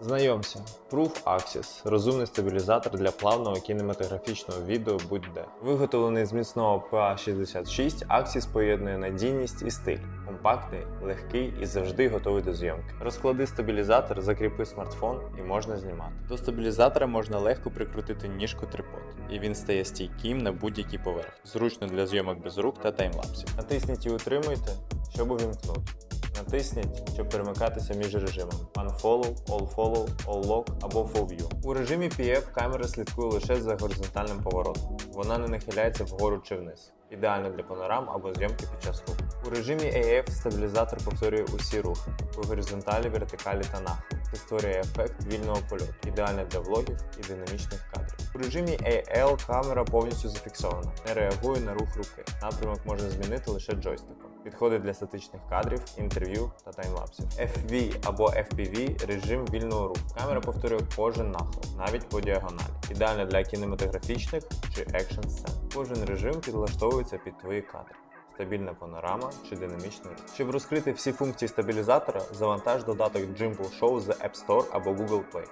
Знайомся, Proof Axis – розумний стабілізатор для плавного кінематографічного відео будь-де. Виготовлений з міцного PA66, Axis поєднує надійність і стиль. Компактний, легкий і завжди готовий до зйомки. Розклади стабілізатор, закріпи смартфон і можна знімати. До стабілізатора можна легко прикрутити ніжку трипод, і він стає стійким на будь-якій поверхні. Зручно для зйомок без рук та таймлапсів. Натисніть і утримуйте, щоб увімкнути. Натисніть, щоб перемикатися між режимами Unfollow, All Follow, All Lock або Full View. У режимі PF камера слідкує лише за горизонтальним поворотом. Вона не нахиляється вгору чи вниз. Ідеально для панорам або зйомки під час руху. У режимі AF стабілізатор повторює усі рухи у горизонталі, вертикалі та нахилу. Це створює ефект вільного польоту, ідеально для влогів і динамічних кадрів. У режимі AL камера повністю зафіксована, не реагує на рух руки. Напрямок можна змінити лише джойстиком. Підходить для статичних кадрів, інтерв'ю та таймлапсів. FV або FPV режим вільного руху. Камера повторює кожен нахил, навіть по діагоналі. Ідеально для кінематографічних чи екшн сцен. Кожен режим підлаштовується під твої кадри. Стабільна панорама чи динамічний рух. Щоб розкрити всі функції стабілізатора, завантаж додаток Jimple Show з App Store або Google Play.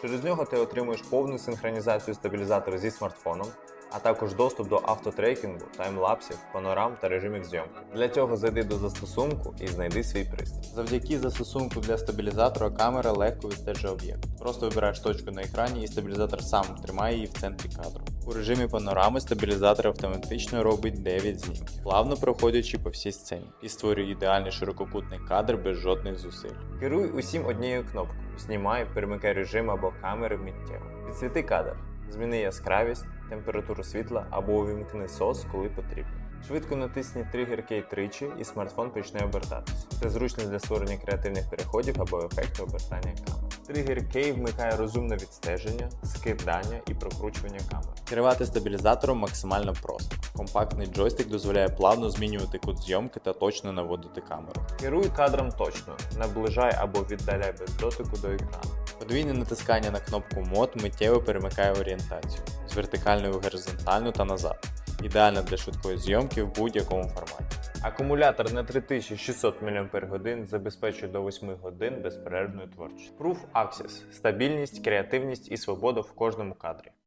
Через нього ти отримуєш повну синхронізацію стабілізатора зі смартфоном, а також доступ до автотрекінгу, таймлапсів, панорам та режимів зйомки. Для цього зайди до застосунку і знайди свій пристрій. Завдяки застосунку для стабілізатора камера легко відстежує об'єкт. Просто вибираєш точку на екрані і стабілізатор сам тримає її в центрі кадру. У режимі панорами стабілізатор автоматично робить 9 знімків, плавно проходячи по всій сцені, і створює ідеальний ширококутний кадр без жодних зусиль. Керуй усім однією кнопкою. Знімай, перемикай режим або камери миттєво. Підсвіти кадр. Зміни яскравість, температуру світла або увімкни сос, коли потрібно. Швидко натисні тригер кей тричі і смартфон почне обертатися. Це зручно для створення креативних переходів або ефекту обертання камер. Тригер кей вмикає розумне відстеження, скидання і прокручування камер. Керувати стабілізатором максимально просто. Компактний джойстик дозволяє плавно змінювати кут зйомки та точно наводити камеру. Керуй кадром точно, наближай або віддаляй без дотику до екрану. Подвійне натискання на кнопку мод миттєво перемикає орієнтацію з вертикальної в горизонтальну та назад. Ідеально для швидкої зйомки в будь-якому форматі. Акумулятор на 3600 мАч забезпечує до 8 годин безперервної творчості. Proof Access – стабільність, креативність і свобода в кожному кадрі.